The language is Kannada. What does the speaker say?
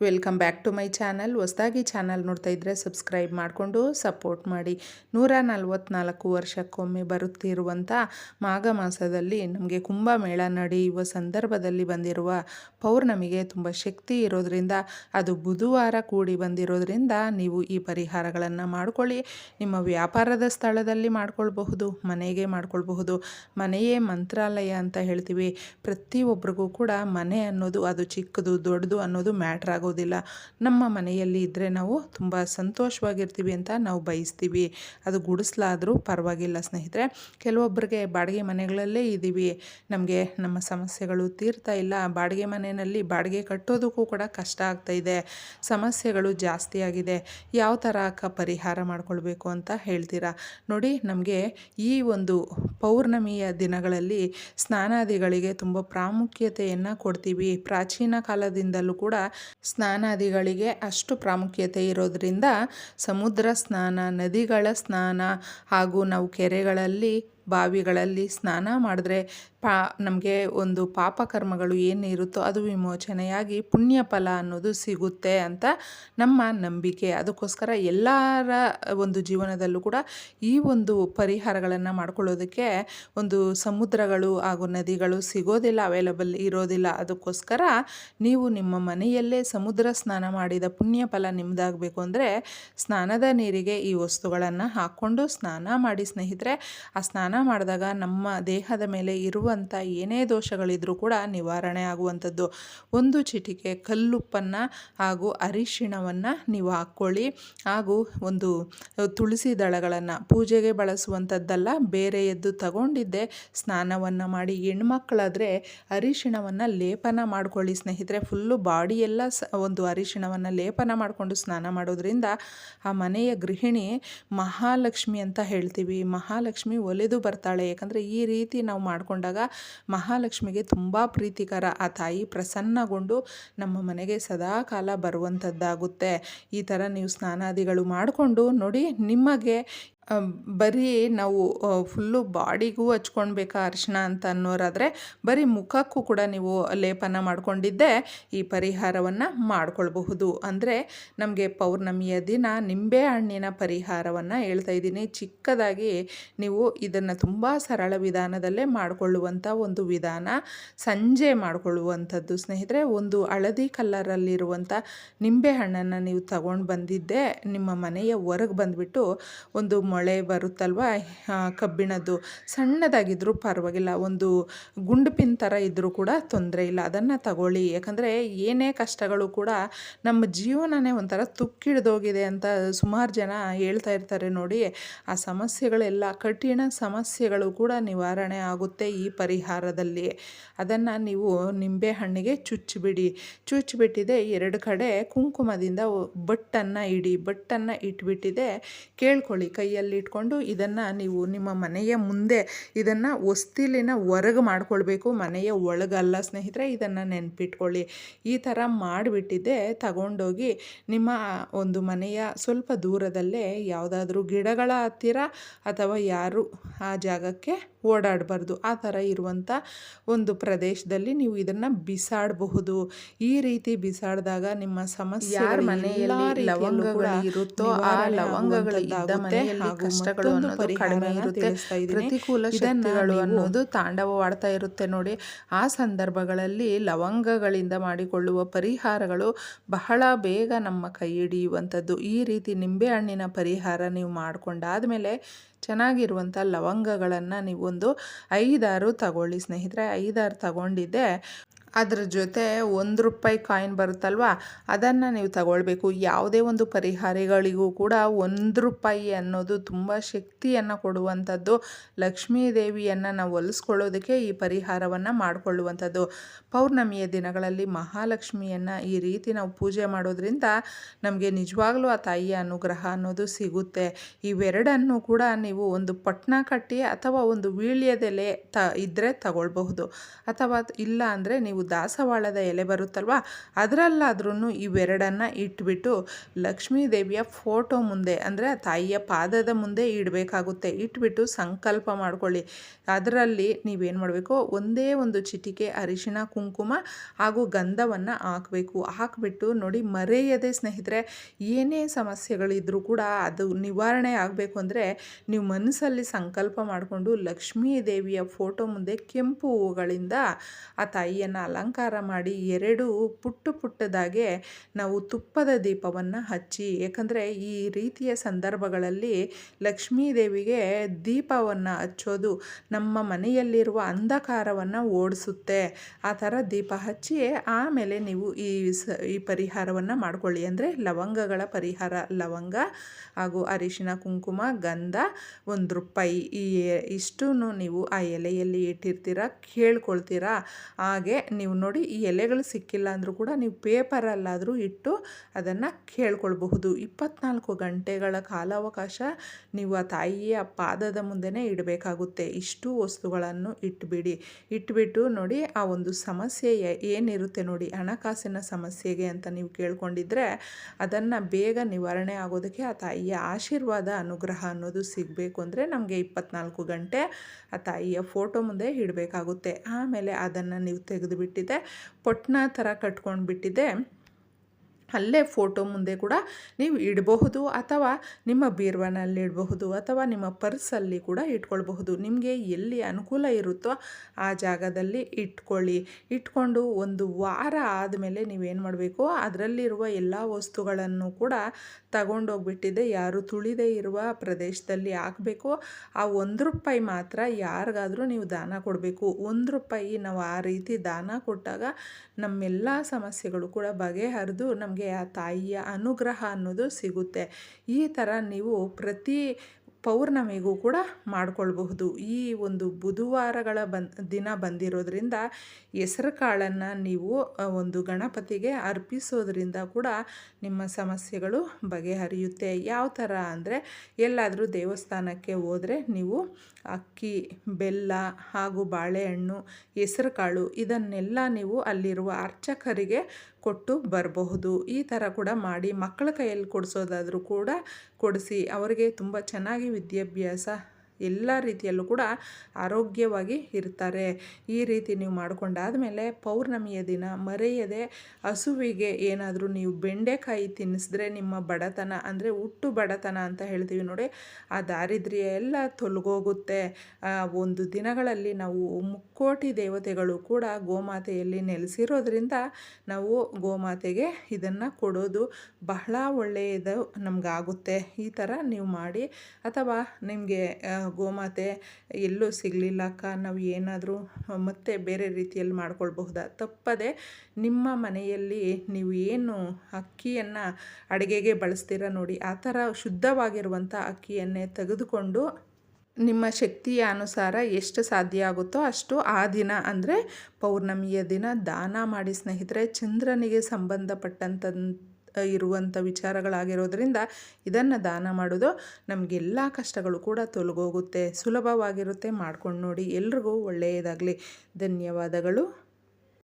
Welcome back to my channel. ಹೊಸದಾಗಿ ಚಾನಲ್ ನೋಡ್ತಾ ಇದ್ದರೆ ಸಬ್ಸ್ಕ್ರೈಬ್ ಮಾಡಿಕೊಂಡು ಸಪೋರ್ಟ್ ಮಾಡಿ. ನೂರ ನಲ್ವತ್ನಾಲ್ಕು ವರ್ಷಕ್ಕೊಮ್ಮೆ ಬರುತ್ತಿರುವಂಥ ಮಾಘ ಮಾಸದಲ್ಲಿ ನಮಗೆ ಕುಂಭಮೇಳ ನಡೆಯುವ ಸಂದರ್ಭದಲ್ಲಿ ಬಂದಿರುವ ಪೌರ್ಣಮಿಗೆ ತುಂಬ ಶಕ್ತಿ ಇರೋದರಿಂದ, ಅದು ಬುಧವಾರ ಕೂಡಿ ಬಂದಿರೋದ್ರಿಂದ ನೀವು ಈ ಪರಿಹಾರಗಳನ್ನು ಮಾಡಿಕೊಳ್ಳಿ. ನಿಮ್ಮ ವ್ಯಾಪಾರದ ಸ್ಥಳದಲ್ಲಿ ಮಾಡ್ಕೊಳ್ಬಹುದು, ಮನೆಗೆ ಮಾಡ್ಕೊಳ್ಬಹುದು, ಮನೆಯೇ ಮಂತ್ರಾಲಯ ಅಂತ ಹೇಳ್ತೀವಿ. ಪ್ರತಿಯೊಬ್ಬರಿಗೂ ಕೂಡ ಮನೆ ಅನ್ನೋದು ಅದು ಚಿಕ್ಕದು ದೊಡ್ಡದು ಅನ್ನೋದು ಮ್ಯಾಟ್ರ್ ಆಗೋದಿಲ್ಲ. ನಮ್ಮ ಮನೆಯಲ್ಲಿ ಇದ್ದರೆ ನಾವು ತುಂಬ ಸಂತೋಷವಾಗಿರ್ತೀವಿ ಅಂತ ನಾವು ಬಯಸ್ತೀವಿ. ಅದು ಗುಡಿಸ್ಲಾದರೂ ಪರವಾಗಿಲ್ಲ ಸ್ನೇಹಿತರೆ. ಕೆಲವೊಬ್ಬರಿಗೆ ಬಾಡಿಗೆ ಮನೆಗಳಲ್ಲೇ ಇದ್ದೀವಿ. ನಮಗೆ ನಮ್ಮ ಸಮಸ್ಯೆಗಳು ತೀರ್ತಾ ಇಲ್ಲ. ಬಾಡಿಗೆ ಮನೆಯಲ್ಲಿ ಬಾಡಿಗೆ ಕಟ್ಟೋದಕ್ಕೂ ಕೂಡ ಕಷ್ಟ ಆಗ್ತಾ ಇದೆ. ಸಮಸ್ಯೆಗಳು ಜಾಸ್ತಿ ಆಗಿದೆ. ಯಾವ ಥರ ಅಕ್ಕ ಪರಿಹಾರ ಮಾಡ್ಕೊಳ್ಬೇಕು ಅಂತ ಹೇಳ್ತೀರಾ? ನೋಡಿ, ನಮಗೆ ಈ ಒಂದು ಪೌರ್ಣಮಿಯ ದಿನಗಳಲ್ಲಿ ಸ್ನಾನಾದಿಗಳಿಗೆ ತುಂಬ ಪ್ರಾಮುಖ್ಯತೆಯನ್ನು ಕೊಡ್ತೀವಿ. ಪ್ರಾಚೀನ ಕಾಲದಿಂದಲೂ ಕೂಡ ಸ್ನಾನಾದಿಗಳಿಗೆ ಅಷ್ಟು ಪ್ರಾಮುಖ್ಯತೆ ಇರೋದರಿಂದ ಸಮುದ್ರ ಸ್ನಾನ ನದಿಗಳ ಸ್ನಾನ ಹಾಗೂ ನಾವು ಕೆರೆಗಳಲ್ಲಿ ಬಾವಿಗಳಲ್ಲಿ ಸ್ನಾನ ಮಾಡಿದ್ರೆ ಪಾ, ನಮಗೆ ಒಂದು ಪಾಪಕರ್ಮಗಳು ಏನು ಇರುತ್ತೋ ಅದು ವಿಮೋಚನೆಯಾಗಿ ಪುಣ್ಯ ಫಲ ಅನ್ನೋದು ಸಿಗುತ್ತೆ ಅಂತ ನಮ್ಮ ನಂಬಿಕೆ. ಅದಕ್ಕೋಸ್ಕರ ಎಲ್ಲರ ಒಂದು ಜೀವನದಲ್ಲೂ ಕೂಡ ಈ ಒಂದು ಪರಿಹಾರಗಳನ್ನು ಮಾಡ್ಕೊಳ್ಳೋದಕ್ಕೆ ಒಂದು ಸಮುದ್ರಗಳು ಹಾಗೂ ನದಿಗಳು ಸಿಗೋದಿಲ್ಲ ಅವೈಲಬಲ್ ಇರೋದಿಲ್ಲ. ಅದಕ್ಕೋಸ್ಕರ ನೀವು ನಿಮ್ಮ ಮನೆಯಲ್ಲೇ ಸಮುದ್ರ ಸ್ನಾನ ಮಾಡಿದ ಪುಣ್ಯ ಫಲ ನಿಮ್ಮದಾಗಬೇಕು ಅಂದರೆ ಸ್ನಾನದ ನೀರಿಗೆ ಈ ವಸ್ತುಗಳನ್ನು ಹಾಕ್ಕೊಂಡು ಸ್ನಾನ ಮಾಡಿ ಸ್ನೇಹಿತರೆ, ಆ ಸ್ನಾನ ಮಾಡಿದಾಗ ನಮ್ಮ ದೇಹದ ಮೇಲೆ ಇರುವಂಥ ಏನೇ ದೋಷಗಳಿದ್ರೂ ಕೂಡ ನಿವಾರಣೆ ಆಗುವಂಥದ್ದು. ಒಂದು ಚಿಟಿಕೆ, ಕಲ್ಲುಪ್ಪನ್ನು ಹಾಗೂ ಅರಿಶಿಣವನ್ನು ನೀವು ಹಾಕ್ಕೊಳ್ಳಿ. ಹಾಗೂ ಒಂದು ತುಳಸಿ ದಳಗಳನ್ನು ಪೂಜೆಗೆ ಬಳಸುವಂಥದ್ದಲ್ಲ, ಬೇರೆ ಎದ್ದು ತಗೊಂಡಿದ್ದೆ ಸ್ನಾನವನ್ನು ಮಾಡಿ. ಹೆಣ್ಮಕ್ಳಾದರೆ ಅರಿಶಿಣವನ್ನು ಲೇಪನ ಮಾಡ್ಕೊಳ್ಳಿ ಸ್ನೇಹಿತರೆ. ಫುಲ್ಲು ಬಾಡಿಯೆಲ್ಲ ಸ, ಒಂದು ಅರಿಶಿಣವನ್ನು ಲೇಪನ ಮಾಡಿಕೊಂಡು ಸ್ನಾನ ಮಾಡೋದ್ರಿಂದ ಆ ಮನೆಯ ಗೃಹಿಣಿ ಮಹಾಲಕ್ಷ್ಮಿ ಅಂತ ಹೇಳ್ತೀವಿ. ಮಹಾಲಕ್ಷ್ಮಿ ಒಲೆದು ಬರ್ತಾಳೆ. ಯಾಕಂದರೆ ಈ ರೀತಿ ನಾವು ಮಾಡಿಕೊಂಡಾಗ ಮಹಾಲಕ್ಷ್ಮಿಗೆ ತುಂಬ ಪ್ರೀತಿಕರ ಆ ತಾಯಿ ಪ್ರಸನ್ನಗೊಂಡು ನಮ್ಮ ಮನೆಗೆ ಸದಾ ಕಾಲ ಬರುವಂಥದ್ದಾಗುತ್ತೆ. ಈ ಥರ ನೀವು ಸ್ನಾನಾದಿಗಳು ಮಾಡಿಕೊಂಡು ನೋಡಿ ನಿಮಗೆ ಬರೀ ನಾವು ಫುಲ್ಲು ಬಾಡಿಗೂ ಹಚ್ಕೊಳ್ಬೇಕಾ ಅರಿಶಿಣ ಅಂತ ಅನ್ನೋರಾದರೆ ಬರೀ ಮುಖಕ್ಕೂ ಕೂಡ ನೀವು ಲೇಪನ ಮಾಡಿಕೊಂಡಿದ್ದೆ ಈ ಪರಿಹಾರವನ್ನು ಮಾಡಿಕೊಳ್ಬಹುದು. ಅಂದರೆ ನಮಗೆ ಪೌರ್ಣಮಿಯ ದಿನ ನಿಂಬೆ ಹಣ್ಣಿನ ಪರಿಹಾರವನ್ನು ಹೇಳ್ತಾ ಇದ್ದೀನಿ. ಚಿಕ್ಕದಾಗಿ ನೀವು ಇದನ್ನು ತುಂಬ ಸರಳ ವಿಧಾನದಲ್ಲೇ ಮಾಡಿಕೊಳ್ಳುವಂಥ ಒಂದು ವಿಧಾನ. ಸಂಜೆ ಮಾಡಿಕೊಳ್ಳುವಂಥದ್ದು ಸ್ನೇಹಿತರೆ, ಒಂದು ಹಳದಿ ಕಲ್ಲರಲ್ಲಿರುವಂಥ ನಿಂಬೆ ಹಣ್ಣನ್ನು ನೀವು ತಗೊಂಡು ಬಂದಿದ್ದೆ ನಿಮ್ಮ ಮನೆಯ ಹೊರಗೆ ಬಂದುಬಿಟ್ಟು ಒಂದು ಮೊಳೆ ಬರುತ್ತಲ್ವ? ಕಬ್ಬಿಣದ್ದು. ಸಣ್ಣದಾಗಿದ್ದರೂ ಪರವಾಗಿಲ್ಲ. ಒಂದು ಗುಂಡು ಪಿನ್ ಥರ ಇದ್ದರೂ ಕೂಡ ತೊಂದರೆ ಇಲ್ಲ. ಅದನ್ನು ತಗೊಳ್ಳಿ. ಯಾಕಂದರೆ ಏನೇ ಕಷ್ಟಗಳು ಕೂಡ ನಮ್ಮ ಜೀವನನೇ ಒಂಥರ ತುಕ್ಕಿಡ್ದೋಗಿದೆ ಅಂತ ಸುಮಾರು ಜನ ಹೇಳ್ತಾ ಇರ್ತಾರೆ ನೋಡಿ. ಆ ಸಮಸ್ಯೆಗಳೆಲ್ಲ, ಕಠಿಣ ಸಮಸ್ಯೆಗಳು ಕೂಡ ನಿವಾರಣೆ ಆಗುತ್ತೆ ಈ ಪರಿಹಾರದಲ್ಲಿ. ಅದನ್ನು ನೀವು ನಿಂಬೆ ಹಣ್ಣಿಗೆ ಚುಚ್ಚಿಬಿಡಿ. ಚುಚ್ಚಿಬಿಟ್ಟಿದೆ ಎರಡು ಕಡೆ ಕುಂಕುಮದಿಂದ ಬಟ್ಟನ್ನು ಇಡಿ. ಬಟ್ಟನ್ನು ಇಟ್ಬಿಟ್ಟಿದೆ. ಕೇಳ್ಕೊಳ್ಳಿ. ಕೈಯಲ್ಲಿ ಇಟ್ಕೊಂಡು ಇದನ್ನು ನೀವು ನಿಮ್ಮ ಮನೆಯ ಮುಂದೆ ಇದನ್ನು ಹೊಸ್ತಿಲಿನ ಹೊರಗೆ ಮಾಡ್ಕೊಳ್ಬೇಕು, ಮನೆಯ ಒಳಗಲ್ಲ ಸ್ನೇಹಿತರೆ, ಇದನ್ನು ನೆನ್ಪಿಟ್ಕೊಳ್ಳಿ. ಈ ಥರ ಮಾಡಿಬಿಟ್ಟಿದ್ದೆ. ತಗೊಂಡೋಗಿ ನಿಮ್ಮ ಒಂದು ಮನೆಯ ಸ್ವಲ್ಪ ದೂರದಲ್ಲೇ ಯಾವುದಾದ್ರೂ ಗಿಡಗಳ ಹತ್ತಿರ ಅಥವಾ ಯಾರು ಆ ಜಾಗಕ್ಕೆ ಓಡಾಡಬಾರ್ದು. ಆ ಥರ ಇರುವಂಥ ಒಂದು ಪ್ರದೇಶದಲ್ಲಿ ನೀವು ಇದನ್ನು ಬಿಸಾಡಬಹುದು. ಈ ರೀತಿ ಬಿಸಾಡಿದಾಗ ನಿಮ್ಮ ಸಮಸ್ಯೆ ಯಾರ ಮನೆಯಲ್ಲಿ ಲವಂಗಗಳು ಇರುತ್ತೋ ಆ ಲವಂಗಗಳು ಇದ್ದ ಮನೆಯಲ್ಲಿ ಕಷ್ಟಗಳು ಅನ್ನೋದು ಕಡಿಮೆ ಇರುತ್ತೆ. ಪ್ರತಿಕೂಲ ಶಕ್ತಿಗಳು ಅನ್ನೋದು ತಾಂಡವವಾಡ್ತಾ ಇರುತ್ತೆ ನೋಡಿ. ಆ ಸಂದರ್ಭಗಳಲ್ಲಿ ಲವಂಗಗಳಿಂದ ಮಾಡಿಕೊಳ್ಳುವ ಪರಿಹಾರಗಳು ಬಹಳ ಬೇಗ ನಮ್ಮ ಕೈ ಹಿಡಿಯುವಂಥದ್ದು. ಈ ರೀತಿ ನಿಂಬೆಹಣ್ಣಿನ ಪರಿಹಾರ ನೀವು ಮಾಡಿಕೊಂಡಾದ್ಮೇಲೆ ಚೆನ್ನಾಗಿರುವಂಥ ಲವಂಗಗಳನ್ನು ನೀವೊಂದು ಐದಾರು ತಗೊಳ್ಳಿ ಸ್ನೇಹಿತರೆ ಐದಾರು ತಗೊಂಡಿದ್ದೆ. ಅದ್ರ ಜೊತೆ ಒಂದು ರೂಪಾಯಿ ಕಾಯಿನ್ ಬರುತ್ತಲ್ವ? ಅದನ್ನು ನೀವು ತಗೊಳ್ಬೇಕು. ಯಾವುದೇ ಒಂದು ಪರಿಹಾರಗಳಿಗೂ ಕೂಡ ಒಂದು ರೂಪಾಯಿ ಅನ್ನೋದು ತುಂಬ ಶಕ್ತಿಯನ್ನು ಕೊಡುವಂಥದ್ದು, ಲಕ್ಷ್ಮೀ ದೇವಿಯನ್ನು ನಾವು ಒಲಿಸ್ಕೊಳ್ಳೋದಕ್ಕೆ ಈ ಪರಿಹಾರವನ್ನು ಮಾಡಿಕೊಳ್ಳುವಂಥದ್ದು. ಪೌರ್ಣಮಿಯ ದಿನಗಳಲ್ಲಿ ಮಹಾಲಕ್ಷ್ಮಿಯನ್ನು ಈ ರೀತಿ ನಾವು ಪೂಜೆ ಮಾಡೋದ್ರಿಂದ ನಮಗೆ ನಿಜವಾಗ್ಲೂ ಆ ತಾಯಿಯ ಅನುಗ್ರಹ ಅನ್ನೋದು ಸಿಗುತ್ತೆ. ಇವೆರಡನ್ನು ಕೂಡ ನೀವು ಒಂದು ಪಟ್ನ ಕಟ್ಟಿ ಅಥವಾ ಒಂದು ವೀಳ್ಯದೆಲೆ ತ ಇದ್ದರೆ ತಗೊಳ್ಬಹುದು. ಅಥವಾ ಇಲ್ಲ ಅಂದರೆ ನೀವು ದಾಸವಾಳದ ಎಲೆ ಬರುತ್ತಲ್ವ? ಅದರಲ್ಲಾದ್ರೂ ಇವೆರಡನ್ನು ಇಟ್ಬಿಟ್ಟು ಲಕ್ಷ್ಮೀ ದೇವಿಯ ಫೋಟೋ ಮುಂದೆ, ಅಂದರೆ ತಾಯಿಯ ಪಾದದ ಮುಂದೆ ಇಡಬೇಕಾಗುತ್ತೆ. ಇಟ್ಬಿಟ್ಟು ಸಂಕಲ್ಪ ಮಾಡ್ಕೊಳ್ಳಿ. ಅದರಲ್ಲಿ ನೀವೇನು ಮಾಡಬೇಕು? ಒಂದೇ ಒಂದು ಚಿಟಿಕೆ ಅರಿಶಿಣ, ಕುಂಕುಮ ಹಾಗೂ ಗಂಧವನ್ನು ಹಾಕಬೇಕು. ಹಾಕಿಬಿಟ್ಟು ನೋಡಿ, ಮರೆಯದೆ ಸ್ನೇಹಿತರೆ, ಏನೇ ಸಮಸ್ಯೆಗಳಿದ್ರೂ ಕೂಡ ಅದು ನಿವಾರಣೆ ಆಗಬೇಕು ಅಂದರೆ ನೀವು ಮನಸ್ಸಲ್ಲಿ ಸಂಕಲ್ಪ ಮಾಡಿಕೊಂಡು ಲಕ್ಷ್ಮೀ ದೇವಿಯ ಫೋಟೋ ಮುಂದೆ ಕೆಂಪು ಹೂವುಗಳಿಂದ ಆ ತಾಯಿಯನ್ನು ಅಲಂಕಾರ ಮಾಡಿ ಎರಡು ಪುಟ್ಟು ಪುಟ್ಟದಾಗೆ ನಾವು ತುಪ್ಪದ ದೀಪವನ್ನು ಹಚ್ಚಿ ಯಾಕಂದರೆ ಈ ರೀತಿಯ ಸಂದರ್ಭಗಳಲ್ಲಿ ಲಕ್ಷ್ಮೀ ದೇವಿಗೆ ದೀಪವನ್ನು ಹಚ್ಚೋದು ನಮ್ಮ ಮನೆಯಲ್ಲಿರುವ ಅಂಧಕಾರವನ್ನು ಓಡಿಸುತ್ತೆ. ಆ ಥರ ದೀಪ ಹಚ್ಚಿ ಆಮೇಲೆ ನೀವು ಈ ಸ, ಈ ಪರಿಹಾರವನ್ನು ಮಾಡ್ಕೊಳ್ಳಿ. ಅಂದರೆ ಲವಂಗಗಳ ಪರಿಹಾರ, ಲವಂಗ ಹಾಗೂ ಅರಿಶಿನ, ಕುಂಕುಮ, ಗಂಧ, ಒಂದು ರೂಪಾಯಿ ಈ ಇಷ್ಟೂ ನೀವು ಆ ಎಲೆಯಲ್ಲಿ ಇಟ್ಟಿರ್ತೀರ, ಕೇಳ್ಕೊಳ್ತೀರಾ, ಹಾಗೆ ನೀವು ನೋಡಿ ಈ ಎಲೆಗಳು ಸಿಕ್ಕಿಲ್ಲ ಅಂದರೂ ಕೂಡ ನೀವು ಪೇಪರಲ್ಲಾದರೂ ಇಟ್ಟು ಅದನ್ನು ಕೇಳ್ಕೊಳ್ಬಹುದು. ಇಪ್ಪತ್ನಾಲ್ಕು ಗಂಟೆಗಳ ಕಾಲಾವಕಾಶ ನೀವು ಆ ತಾಯಿಯ ಪಾದದ ಮುಂದೆನೇ ಇಡಬೇಕಾಗುತ್ತೆ. ಇಷ್ಟು ವಸ್ತುಗಳನ್ನು ಇಟ್ಬಿಡಿ. ಇಟ್ಬಿಟ್ಟು ನೋಡಿ ಆ ಒಂದು ಸಮಸ್ಯೆ ಏನಿರುತ್ತೆ ನೋಡಿ ಹಣಕಾಸಿನ ಸಮಸ್ಯೆಗೆ ಅಂತ ನೀವು ಕೇಳ್ಕೊಂಡಿದ್ರೆ ಅದನ್ನು ಬೇಗ ನಿವಾರಣೆ ಆಗೋದಕ್ಕೆ ಆ ತಾಯಿಯ ಆಶೀರ್ವಾದ, ಅನುಗ್ರಹ ಅನ್ನೋದು ಸಿಗಬೇಕು ಅಂದರೆ ನಮಗೆ ಇಪ್ಪತ್ನಾಲ್ಕು ಗಂಟೆ ಆ ತಾಯಿಯ ಫೋಟೋ ಮುಂದೆ ಇಡಬೇಕಾಗುತ್ತೆ. ಆಮೇಲೆ ಅದನ್ನು ನೀವು ತೆಗೆದುಬಿಟ್ಟಿದೆ ಪೊಟ್ನ ಥರ ಕಟ್ಕೊಂಡು ಬಿಟ್ಟಿದೆ ಅಲ್ಲೇ ಫೋಟೋ ಮುಂದೆ ಕೂಡ ನೀವು ಇಡಬಹುದು ಅಥವಾ ನಿಮ್ಮ ಬೀರ್ವನಲ್ಲಿ ಇಡಬಹುದು ಅಥವಾ ನಿಮ್ಮ ಪರ್ಸಲ್ಲಿ ಕೂಡ ಇಟ್ಕೊಳ್ಬಹುದು. ನಿಮಗೆ ಎಲ್ಲಿ ಅನುಕೂಲ ಇರುತ್ತೋ ಆ ಜಾಗದಲ್ಲಿ ಇಟ್ಕೊಳ್ಳಿ. ಇಟ್ಕೊಂಡು ಒಂದು ವಾರ ಆದಮೇಲೆ ನೀವೇನು ಮಾಡಬೇಕು? ಅದರಲ್ಲಿರುವ ಎಲ್ಲ ವಸ್ತುಗಳನ್ನು ಕೂಡ ತಗೊಂಡೋಗ್ಬಿಟ್ಟಿದೆ. ಯಾರು ತುಳಿದೇ ಇರುವ ಪ್ರದೇಶದಲ್ಲಿ ಹಾಕಬೇಕು. ಆ ಒಂದು ರೂಪಾಯಿ ಮಾತ್ರ ಯಾರಿಗಾದರೂ ನೀವು ದಾನ ಕೊಡಬೇಕು. ಒಂದು ರೂಪಾಯಿ ನಾವು ಆ ರೀತಿ ದಾನ ಕೊಟ್ಟಾಗ ನಮ್ಮೆಲ್ಲ ಸಮಸ್ಯೆಗಳು ಕೂಡ ಬಗೆಹರಿದು ನಮಗೆ ಆ ತಾಯಿಯ ಅನುಗ್ರಹ ಅನ್ನೋದು ಸಿಗುತ್ತೆ. ಈ ಥರ ನೀವು ಪ್ರತಿ ಪೌರ್ಣಮಿಗೂ ಕೂಡ ಮಾಡ್ಕೊಳ್ಬಹುದು. ಈ ಒಂದು ಬುಧವಾರಗಳ ಬನ್ ದಿನ ಬಂದಿರೋದ್ರಿಂದ ಹೆಸರು ಕಾಳನ್ನು ನೀವು ಒಂದು ಗಣಪತಿಗೆ ಅರ್ಪಿಸೋದ್ರಿಂದ ಕೂಡ ನಿಮ್ಮ ಸಮಸ್ಯೆಗಳು ಬಗೆಹರಿಯುತ್ತೆ. ಯಾವ ಥರ ಅಂದರೆ ಎಲ್ಲಾದರೂ ದೇವಸ್ಥಾನಕ್ಕೆ ಹೋದರೆ ನೀವು ಅಕ್ಕಿ, ಬೆಲ್ಲ ಹಾಗೂ ಬಾಳೆಹಣ್ಣು, ಹೆಸರು ಕಾಳು ಇದನ್ನೆಲ್ಲ ನೀವು ಅಲ್ಲಿರುವ ಅರ್ಚಕರಿಗೆ ಕೊಟ್ಟು ಬರಬಹುದು. ಈ ಥರ ಕೂಡ ಮಾಡಿ ಮಕ್ಕಳ ಕೈಯಲ್ಲಿ ಕೊಡಿಸೋದಾದರೂ ಕೂಡ ಕೊಡಿಸಿ. ಅವರಿಗೆ ತುಂಬ ಚೆನ್ನಾಗಿ ವಿದ್ಯಾಭ್ಯಾಸ ಎಲ್ಲ ರೀತಿಯಲ್ಲೂ ಕೂಡ ಆರೋಗ್ಯವಾಗಿ ಇರ್ತಾರೆ. ಈ ರೀತಿ ನೀವು ಮಾಡ್ಕೊಂಡಾದಮೇಲೆ ಪೌರ್ಣಮಿಯ ದಿನ ಮರೆಯದೆ ಹಸುವಿಗೆ ಏನಾದರೂ ನೀವು ಬೆಂಡೆಕಾಯಿ ತಿನ್ನಿಸಿದ್ರೆ ನಿಮ್ಮ ಬಡತನ ಅಂದರೆ ಹುಟ್ಟು ಬಡತನ ಅಂತ ಹೇಳ್ತೀವಿ ನೋಡಿ, ಆ ದಾರಿದ್ರ್ಯ ಎಲ್ಲ ತೊಲಗೋಗುತ್ತೆ. ಒಂದು ದಿನಗಳಲ್ಲಿ ನಾವು ಮುಕ್ಕೋಟಿ ದೇವತೆಗಳು ಕೂಡ ಗೋಮಾತೆಯಲ್ಲಿ ನೆಲೆಸಿರೋದ್ರಿಂದ ನಾವು ಗೋಮಾತೆಗೆ ಇದನ್ನು ಕೊಡೋದು ಬಹಳ ಒಳ್ಳೆಯದು ನಮಗಾಗುತ್ತೆ. ಈ ಥರ ನೀವು ಮಾಡಿ ಅಥವಾ ನಿಮಗೆ ಗೋಮಾತೆ ಎಲ್ಲೂ ಸಿಗಲಿಲ್ಲ ಅಕ್ಕ. ನಾವು ಏನಾದರೂ ಮತ್ತೆ ಬೇರೆ ರೀತಿಯಲ್ಲಿ ಮಾಡ್ಕೊಳ್ಬಹುದಾ? ತಪ್ಪದೆ ನಿಮ್ಮ ಮನೆಯಲ್ಲಿ ನೀವು ಏನು ಅಕ್ಕಿಯನ್ನು ಅಡುಗೆಗೆ ಬಳಸ್ತೀರ ನೋಡಿ, ಆ ಥರ ಶುದ್ಧವಾಗಿರುವಂಥ ಅಕ್ಕಿಯನ್ನೇ ತೆಗೆದುಕೊಂಡು ನಿಮ್ಮ ಶಕ್ತಿಯ ಅನುಸಾರ ಎಷ್ಟು ಸಾಧ್ಯ ಆಗುತ್ತೋ ಅಷ್ಟು ಆ ದಿನ, ಅಂದರೆ ಪೌರ್ಣಮಿಯ ದಿನ, ದಾನ ಮಾಡಿ ಸ್ನೇಹಿತರೆ, ಚಂದ್ರನಿಗೆ ಸಂಬಂಧಪಟ್ಟಂಥ ಇರುವಂಥ ವಿಚಾರಗಳಾಗಿರೋದ್ರಿಂದ ಇದನ್ನು ದಾನ ಮಾಡೋದು ನಮಗೆಲ್ಲ ಕಷ್ಟಗಳು ಕೂಡ ತೊಲಗೋಗುತ್ತೆ, ಸುಲಭವಾಗಿರುತ್ತೆ. ಮಾಡ್ಕೊಂಡು ನೋಡಿ ಎಲ್ರಿಗೂ ಒಳ್ಳೆಯದಾಗಲಿ. ಧನ್ಯವಾದಗಳು.